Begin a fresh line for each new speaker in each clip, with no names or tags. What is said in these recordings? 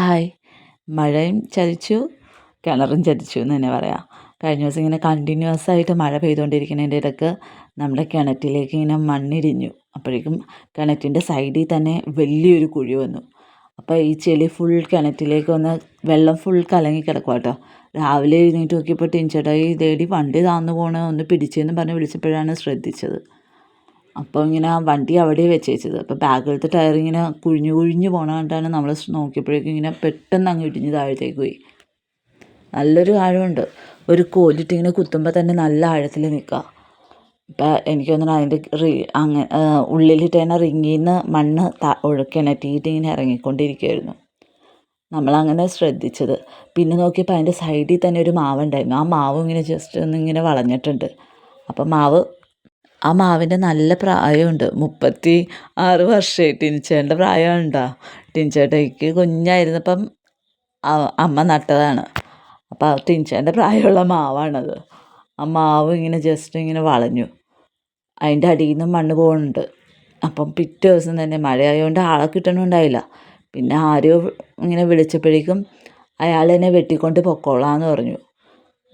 Hi. മഴയും ചതിച്ചു കിണറും ചതിച്ചു എന്ന് തന്നെ പറയാം. കഴിഞ്ഞ ദിവസം ഇങ്ങനെ കണ്ടിന്യൂസ് ആയിട്ട് മഴ പെയ്തുകൊണ്ടിരിക്കുന്നതിന്റെ ഇടയ്ക്ക് നമ്മുടെ കിണറ്റിലേക്ക് ഇങ്ങനെ മണ്ണിടിഞ്ഞു. അപ്പോഴേക്കും കിണറ്റിന്റെ സൈഡിൽ തന്നെ വലിയൊരു കുഴി വന്നു. അപ്പോൾ ഈ ചെളി ഫുൾ കിണറ്റിലേക്ക് വന്ന് വെള്ളം ഫുൾ കലങ്ങി കിടക്കുക കേട്ടോ രാവിലെ എഴുന്നേറ്റ് നോക്കിയപ്പോൾ ടിൻചേട്ടാ ഈ ദേടി വണ്ടി താന്നു പോണേ ഒന്ന് പിടിച്ചെന്ന് പറഞ്ഞ് വിളിച്ചപ്പോഴാണ് ശ്രദ്ധിച്ചത്. അപ്പോൾ ഇങ്ങനെ ആ വണ്ടി അവിടെ വെച്ചേച്ചത്. അപ്പോൾ ബാക്കിലത്തെ ടയർ ഇങ്ങനെ കുഴിഞ്ഞു കുഴിഞ്ഞു പോണ കണ്ടാണ് നമ്മൾ നോക്കിയപ്പോഴേക്കും ഇങ്ങനെ പെട്ടെന്ന് അങ്ങ് ഇടിഞ്ഞ് താഴത്തേക്ക് പോയി. നല്ലൊരു ആഴമുണ്ട്. ഒരു കോലിട്ട് ഇങ്ങനെ കുത്തുമ്പോൾ തന്നെ നല്ല ആഴത്തിൽ നിൽക്കുക ഇപ്പം എനിക്ക് തോന്നുന്നു അതിന്റെ റി അങ്ങ് ഉള്ളിലിട്ട് തന്നെ റിങ്ങിൽ നിന്ന് മണ്ണ് ത ഒഴുക്കിണറ്റിയിട്ട് ഇങ്ങനെ ഇറങ്ങിക്കൊണ്ടിരിക്കുകയായിരുന്നു നമ്മളങ്ങനെ ശ്രദ്ധിച്ചത്. പിന്നെ നോക്കിയപ്പോൾ അതിന്റെ സൈഡിൽ തന്നെ ഒരു മാവ് ഉണ്ടായിരുന്നു ആ മാവ് ഇങ്ങനെ ജസ്റ്റ് ഒന്ന് ഇങ്ങനെ വളഞ്ഞിട്ടുണ്ട്. അപ്പം മാവ് ആ മാവിന്റെ നല്ല പ്രായമുണ്ട്. മുപ്പത്തി ആറ് വർഷമായി ടിൻചേട്ടന്റെ പ്രായമുണ്ടോ. ടിൻചേട്ടയ്ക്ക് കുഞ്ഞായിരുന്നപ്പം അമ്മ നട്ടതാണ്. അപ്പോൾ ടിനിച്ചേട്ടന്റെ പ്രായമുള്ള മാവാണത്. ആ മാവ് ഇങ്ങനെ ജസ്റ്റ് ഇങ്ങനെ വളഞ്ഞു. അതിന്റെ അടിയിൽ നിന്ന് മണ്ണ് പോകുന്നുണ്ട് അപ്പം പിറ്റേ ദിവസം തന്നെ മഴയായതുകൊണ്ട് ആളെ കിട്ടണമുണ്ടായില്ല പിന്നെ ആരോ ഇങ്ങനെ വിളിച്ചപ്പോഴേക്കും അയാൾ എന്നെ വെട്ടിക്കൊണ്ട് പൊക്കോളാന്ന് പറഞ്ഞു.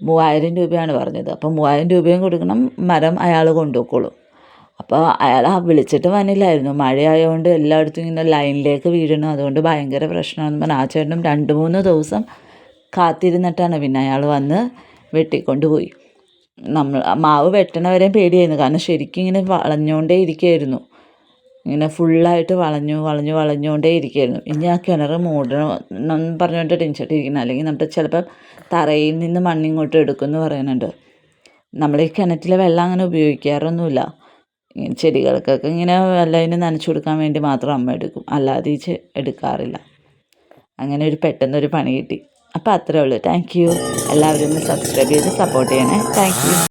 മൂവായിരം രൂപയാണ് പറഞ്ഞത്. അപ്പോൾ മൂവായിരം രൂപയും കൊടുക്കണം മരം അയാൾ കൊണ്ടുപോയിക്കോളും. അപ്പോൾ അയാൾ വിളിച്ചിട്ട് വന്നില്ലായിരുന്നു. മഴയായതുകൊണ്ട് എല്ലായിടത്തും ഇങ്ങനെ ലൈനിലേക്ക് വീഴണം. അതുകൊണ്ട് ഭയങ്കര പ്രശ്നമാണെന്ന് പറഞ്ഞാൽ ആ ചേട്ടനും രണ്ട് മൂന്ന് ദിവസം കാത്തിരുന്നിട്ടാണ് പിന്നെ അയാൾ വന്ന് വെട്ടിക്കൊണ്ട് പോയി. നമ്മൾ മാവ് വെട്ടണവരെയും പേടിയായിരുന്നു. കാരണം ശരിക്കും ഇങ്ങനെ വളഞ്ഞുകൊണ്ടേ ഇരിക്കുകയായിരുന്നു. ഇങ്ങനെ ഫുള്ളായിട്ട് വളഞ്ഞു വളഞ്ഞു വളഞ്ഞുകൊണ്ടേ ഇരിക്കുകയായിരുന്നു ഇനി ആ കിണർ മൂടണം എന്ന് പറഞ്ഞുകൊണ്ട് ടെൻഷൻ ഇരിക്കണം അല്ലെങ്കിൽ നമ്മുടെ ചിലപ്പം തറയിൽ നിന്ന് മണ്ണിങ്ങോട്ട് എടുക്കുമെന്ന് പറയുന്നുണ്ട്. നമ്മൾ ഈ കിണറ്റിലെ വെള്ളം അങ്ങനെ ഉപയോഗിക്കാറൊന്നുമില്ല. ചെടികൾക്കൊക്കെ ഇങ്ങനെ വെള്ളം നനച്ചു കൊടുക്കാൻ വേണ്ടി മാത്രം അമ്മ എടുക്കും. അല്ലാതെ ഈ എടുക്കാറില്ല. അങ്ങനെ ഒരു പെട്ടെന്നൊരു പണി കിട്ടി. അപ്പോൾ അത്രേ ഉള്ളൂ. താങ്ക് യു എല്ലാവരും ഒന്ന് സബ്സ്ക്രൈബ് ചെയ്ത് സപ്പോർട്ട് ചെയ്യണേ. Thank you